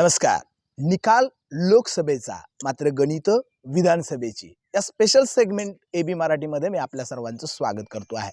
नमस्कार. निकाल लोकसभेचा मात्र गणित विधानसभेची. या स्पेशल सेगमेंट ए बी मराठीमध्ये मी आपल्या सर्वांचं स्वागत करतो आहे.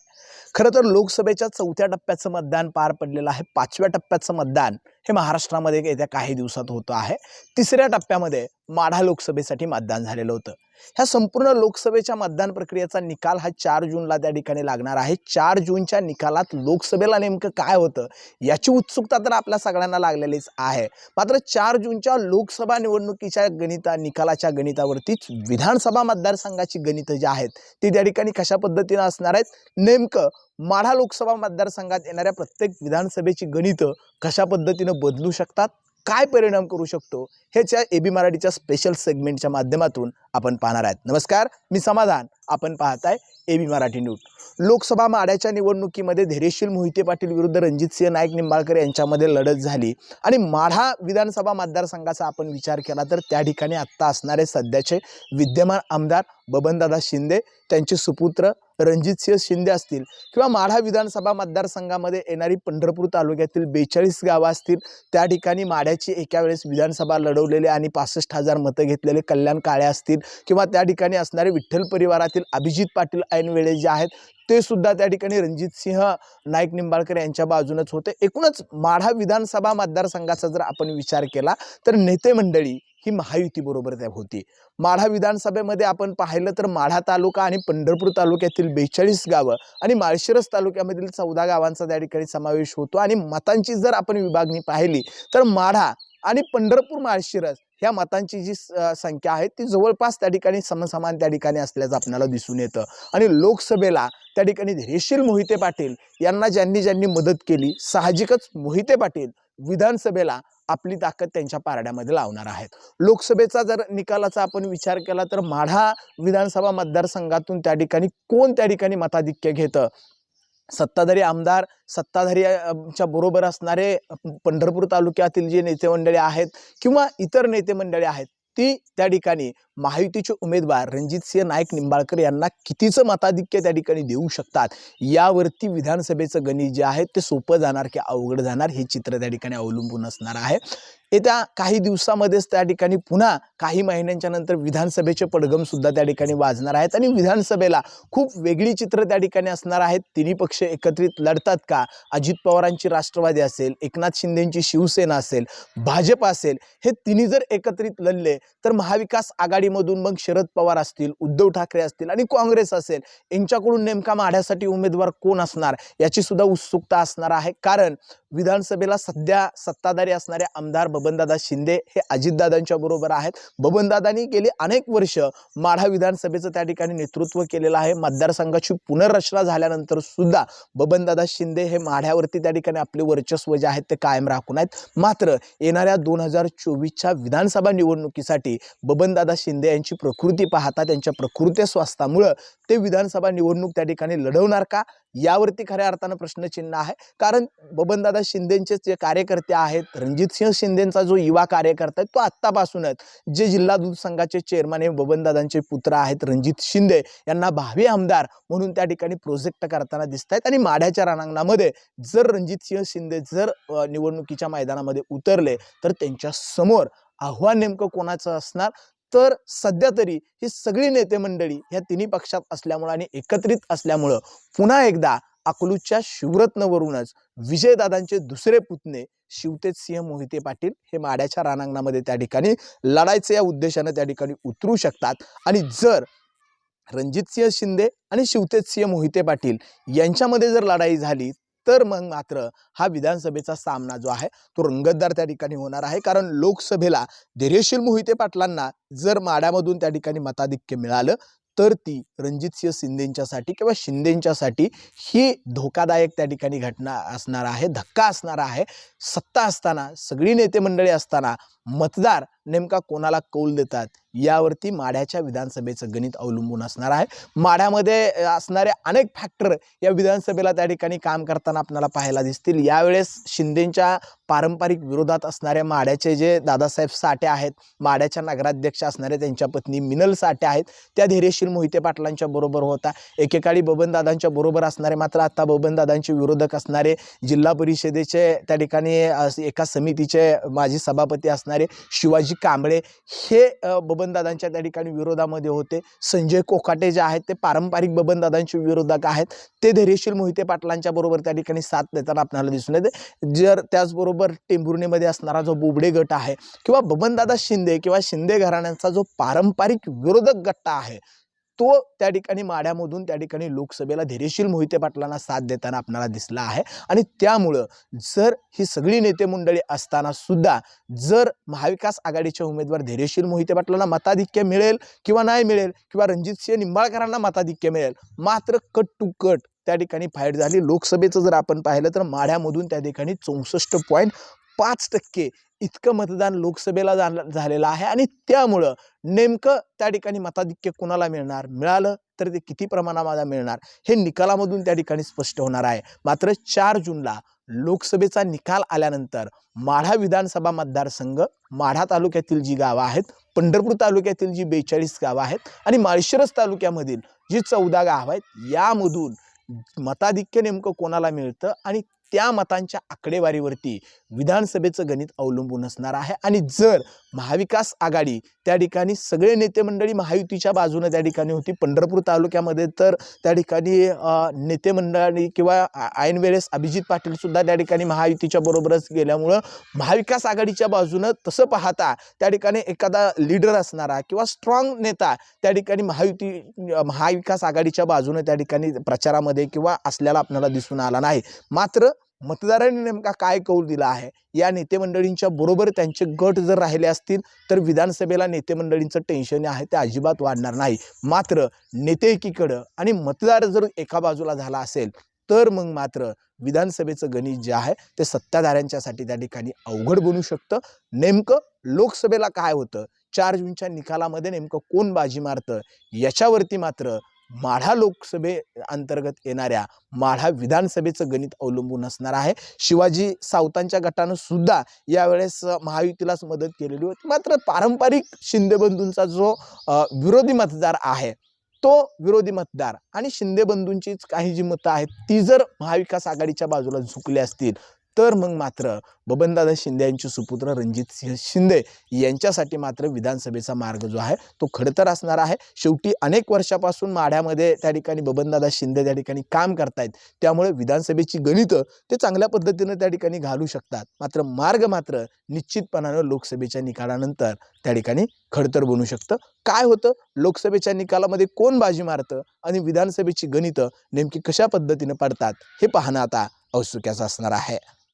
खरं तर लोकसभेच्या चौथ्या टप्प्याचं मतदान पार पडलेलं आहे. पाचव्या टप्प्याचं मतदान हे महाराष्ट्रामध्ये येत्या काही दिवसात होतं आहे. तिसऱ्या टप्प्यामध्ये माढा लोकसभेसाठी मतदान झालेलं होतं. ह्या संपूर्ण लोकसभेच्या मतदान प्रक्रियेचा निकाल हा चार जूनला त्या ठिकाणी लागणार आहे. चार जूनच्या निकालात लोकसभेला नेमकं काय होतं याची उत्सुकता तर आपल्या सगळ्यांना लागलेलीच आहे. मात्र चार जूनच्या लोकसभा निवडणुकीच्या गणिता निकालाच्या गणितावरतीच विधानसभा मतदारसंघाची गणितं जी आहेत ती त्या ठिकाणी कशा पद्धतीनं असणार आहेत नेमकं माढा लोकसभा मतदारसंघात येणाऱ्या प्रत्येक विधानसभेची गणितं कशा पद्धतीनं बदलू शकतात काय परिणाम करू शकतो ह्याच्या ए बी मराठीच्या स्पेशल सेगमेंटच्या माध्यमातून आपण पाहणार आहेत. नमस्कार मी समाधान. आपण पाहताय A B Marathi news. Lok Sabha माड्याच्या निवडणुकीमध्ये धैर्यशील मोहिते पाटील विरुद्ध रणजितसिंह नाईक निंबाळकर यांच्यामध्ये लढत झाली. आणि माढा विधानसभा मतदारसंघाचा आपण विचार केला तर त्या ठिकाणी आत्ता असणारे सध्याचे विद्यमान आमदार बबनदादा शिंदे त्यांचे सुपुत्र रणजितसिंह शिंदे असतील किंवा माढा विधानसभा मतदारसंघामध्ये येणारी पंढरपूर तालुक्यातील बेचाळीस गावं असतील त्या ठिकाणी माढ्याची एका वेळेस विधानसभा लढवलेले आणि पासष्ट हजार मतं घेतलेले कल्याण काळे असतील किंवा त्या ठिकाणी असणारे विठ्ठल परिवारातील अभिजित पाटील ऐनवेळे जे आहेत ते सुद्धा त्या ठिकाणी रणजित सिंह नाईक निंबाळकर यांच्या बाजूनच होते. एकूणच माढा विधानसभा मतदारसंघाचा जर आपण विचार केला तर नेते मंडळी ही महायुतीबरोबर त्या होती. माढा विधानसभेमध्ये आपण पाहिलं तर माढा तालुका आणि पंढरपूर तालुक्यातील बेचाळीस गावं आणि माळशिरस तालुक्यामधील चौदा गावांचा त्या ठिकाणी समावेश होतो. आणि मतांची जर आपण विभागणी पाहिली तर माढा आणि पंढरपूर माळशिरस ह्या मतांची जी स- संख्या आहे ती जवळपास त्या ठिकाणी समसमान त्या ठिकाणी असल्याचं आपल्याला दिसून येतं. आणि लोकसभेला त्या ठिकाणी रेशील मोहिते पाटील यांना ज्यांनी ज्यांनी मदत केली साहजिकच मोहिते पाटील विधानसभेला आपली ताकद त्यांच्या पारड्यामध्ये लावणार आहेत. लोकसभेचा जर निकालाचा आपण विचार केला तर माढा विधानसभा मतदारसंघातून त्या ठिकाणी कोण त्या ठिकाणी मताधिक्य घेतं? सत्ताधारी आमदार सत्ताधारीच्या बरोबर असणारे पंढरपूर तालुक्यातील जे नेते मंडळी आहेत किंवा इतर नेते मंडळी आहेत ती त्या ठिकाणी महायुतीचे उमेदवार रणजितसिंह नाईक निंबाळकर यांना कितीचं मताधिक्य त्या ठिकाणी देऊ शकतात? यावरती विधानसभेचं गणित जे आहे ते सोपं जाणार की अवघड जाणार हे चित्र त्या ठिकाणी अवलंबून असणार आहे. येत्या काही दिवसामध्येच त्या ठिकाणी पुन्हा काही महिन्यांच्या नंतर विधानसभेचे पडगम सुद्धा त्या ठिकाणी वाजणार आहेत आणि विधानसभेला खूप वेगळी चित्र त्या ठिकाणी असणार आहेत. तिन्ही पक्ष एकत्रित लढतात का? अजित पवारांची राष्ट्रवादी असेल एकनाथ शिंदेंची शिवसेना असेल भाजप असेल हे तिन्ही जर एकत्रित लढले तर महाविकास आघाडी आघाडीमधून मग शरद पवार असतील उद्धव ठाकरे असतील आणि काँग्रेस असेल यांच्याकडून नेमका माढ्यासाठी उमेदवार कोण असणार? याची सुद्धा उत्सुकता असणार आहे. कारण विधानसभेला सध्या सत्ताधारी असणारे आमदार बबनदादा शिंदे हे अजितदादांच्या बरोबर आहेत. बबनदादांनी गेली अनेक वर्ष माढा विधानसभेचं त्या ठिकाणी नेतृत्व केलेलं आहे. मतदारसंघाची पुनर्रचना झाल्यानंतर सुद्धा बबनदादा शिंदे हे माढ्यावरती त्या ठिकाणी आपले वर्चस्व जे आहेत ते कायम राखून आहेत. मात्र येणाऱ्या दोन हजार चोवीसच्या विधानसभा निवडणुकीसाठी बबनदादा शिंदे शिंदे यांची प्रकृती पाहता त्यांच्या प्रकृती स्वास्थ्यामुळं ते विधानसभा निवडणूक त्या ठिकाणी लढवणार का? यावरती खऱ्या अर्थानं प्रश्नचिन्ह आहे. कारण बबनदादा शिंदेचे जे कार्यकर्ते आहेत रणजितसिंह शिंदेचा जो युवा कार्यकर्ता आहे तो आत्तापासूनच जे जिल्हा दूध संघाचे चेअरमन हे बबनदादांचे पुत्र आहेत रणजित शिंदे यांना भावी आमदार म्हणून त्या ठिकाणी प्रोजेक्ट करताना दिसत आहेत आणि माढ्याच्या रणांगणामध्ये जर रणजितसिंह शिंदे जर निवडणुकीच्या मैदानामध्ये उतरले तर त्यांच्यासमोर आव्हान नेमकं कोणाचं असणार? तर सध्या तरी ही सगळी नेते मंडळी ह्या तिन्ही पक्षात असल्यामुळं आणि एकत्रित असल्यामुळं पुन्हा एकदा अकलूजच्या शिवरत्नवरूनच विजयदादांचे दुसरे पुतणे शिवतेज सिंह मोहिते पाटील हे माड्याच्या रानांगणामध्ये त्या ठिकाणी लढायचं या उद्देशानं त्या ठिकाणी उतरू शकतात. आणि जर रणजितसिंह शिंदे आणि शिवतेज सिंह मोहिते पाटील यांच्यामध्ये जर लढाई झाली तर मग मात्र हा विधानसभेचा सामना जो आहे तो रंगतदार त्या ठिकाणी होणार आहे. कारण लोकसभेला धैर्यशील मोहिते पाटलांना जर माड्यामधून त्या ठिकाणी मताधिक्य मिळालं तर ती रणजितसिंह शिंदेंच्यासाठी किंवा शिंदेंच्यासाठी ही धोकादायक त्या ठिकाणी घटना असणार आहे धक्का असणार आहे. सत्ता असताना सगळी नेते मंडळी असताना मतदार नेमका कोणाला कौल देतात? यावरती माढ्याच्या विधानसभेचं गणित अवलंबून असणार आहे. माढ्यामध्ये असणारे अनेक फॅक्टर या विधानसभेला त्या ठिकाणी काम करताना आपल्याला पाहायला दिसतील. यावेळेस शिंदेच्या पारंपरिक विरोधात असणाऱ्या माढ्याचे जे दादासाहेब साठे आहेत माढ्याच्या नगराध्यक्ष असणारे त्यांच्या पत्नी मिनल साठे आहेत त्या धैर्यशील मोहिते पाटलांच्या बरोबर होता. एकेकाळी बबनदादांच्या बरोबर असणारे मात्र आता बबनदादांचे विरोधक असणारे जिल्हा परिषदेचे त्या ठिकाणी एका समितीचे माजी सभापती असणारे शिवाजी कांबळे हे बबनदादांच्या त्या ठिकाणी विरोधामध्ये होते. संजय कोकाटे जे आहेत ते पारंपरिक बबनदादांचे विरोधक आहेत. ते धैर्यशील मोहिते पाटलांच्या बरोबर त्या ठिकाणी साथ देताना आपल्याला दिसून येते. जर त्याचबरोबर टेंभुर्णीमध्ये असणारा जो बोबडे गट आहे किंवा बबनदादा शिंदे किंवा शिंदे घराण्यांचा जो पारंपरिक विरोधक गट्टा आहे तो त्या ठिकाणी माढ्यामधून त्या ठिकाणी लोकसभेला धैर्यशील मोहिते पाटलांना साथ देताना आपल्याला दिसला आहे. आणि त्यामुळं जर ही सगळी नेते मंडळी असताना सुद्धा जर महाविकास आघाडीचे उमेदवार धैर्यशील मोहिते पाटलांना मताधिक्य मिळेल किंवा नाही मिळेल किंवा रणजितसिंह निंबाळकरांना मताधिक्य मिळेल मात्र कट टू कट त्या ठिकाणी फाईट झाली. लोकसभेचं जर आपण पाहिलं तर माढ्यामधून त्या ठिकाणी चौसष्ट पॉईंट पाच टक्के इतकं मतदान लोकसभेला झालं झालेलं आहे आणि त्यामुळं नेमकं त्या ठिकाणी मताधिक्य कुणाला मिळणार? मिळालं तर ते किती प्रमाणामध्ये मिळणार? हे निकालामधून त्या ठिकाणी स्पष्ट होणार आहे. मात्र चार जूनला लोकसभेचा निकाल आल्यानंतर माढा विधानसभा मतदारसंघ माढा तालुक्यातील जी गावं आहेत पंढरपूर तालुक्यातील जी बेचाळीस गावं आहेत आणि माळशिरस तालुक्यामधील जी चौदा गावं आहेत यामधून मताधिक्य नेमकं कोणाला मिळतं आणि त्या मतांच्या आकडेवारीवरती विधानसभेचं गणित अवलंबून असणार आहे. आणि जर महाविकास आघाडी त्या ठिकाणी सगळे नेते मंडळी महायुतीच्या बाजूने त्या ठिकाणी होती पंढरपूर तालुक्यामध्ये तर त्या ठिकाणी नेते मंडळी किंवा ऐन वेळेस अभिजित पाटील सुद्धा त्या ठिकाणी महायुतीच्या बरोबरच गेल्यामुळं महाविकास आघाडीच्या बाजूनं तसं पाहता त्या ठिकाणी एखादा लीडर असणारा किंवा स्ट्रॉंग नेता त्या ठिकाणी महायुती महाविकास आघाडीच्या बाजूने त्या ठिकाणी प्रचारामध्ये किंवा असल्याला आपल्याला दिसून आला नाही. मात्र मतदारांनी नेमका काय कौल दिला आहे? या नेते मंडळींच्या बरोबर त्यांचे गट जर राहिले असतील तर विधानसभेला नेते मंडळींचं टेन्शन आहे ते अजिबात वाढणार नाही. मात्र नेते एकीकडं आणि मतदार जर एका बाजूला झाला असेल तर मग मात्र विधानसभेचं गणित जे आहे ते सत्ताधाऱ्यांच्यासाठी त्या ठिकाणी अवघड बनू शकतं. नेमकं लोकसभेला काय होतं? चार जूनच्या निकालामध्ये नेमकं कोण बाजी मारतं? याच्यावरती मात्र माढा लोकसभे अंतर्गत येणाऱ्या माढा विधानसभेचं गणित अवलंबून असणार आहे. शिवाजी सावतांच्या गटानं सुद्धा यावेळेस महायुतीलाच मदत केलेली होती. मात्र पारंपरिक शिंदे बंधूंचा जो विरोधी मतदार आहे तो विरोधी मतदार आणि शिंदे बंधूंचीच काही जी मतं आहेत ती जर महाविकास आघाडीच्या बाजूला झुकली असतील तर मग मात्र बबनदादा शिंदे यांचे सुपुत्र रणजित सिंह शिंदे यांच्यासाठी मात्र विधानसभेचा मार्ग जो आहे तो खडतर असणार आहे. शेवटी अनेक वर्षापासून माढ्यामध्ये त्या ठिकाणी बबनदादा शिंदे त्या ठिकाणी काम करतायत. त्यामुळे विधानसभेची गणितं ते चांगल्या पद्धतीनं त्या ठिकाणी घालू शकतात. मात्र मार्ग मात्र निश्चितपणानं लोकसभेच्या निकालानंतर त्या ठिकाणी खडतर बनू शकतं. काय होतं? लोकसभेच्या निकालामध्ये कोण बाजी मारतं? आणि विधानसभेची गणितं नेमकी कशा पद्धतीनं पडतात? हे पाहणं आता औत्सुक्याचं असणार आहे.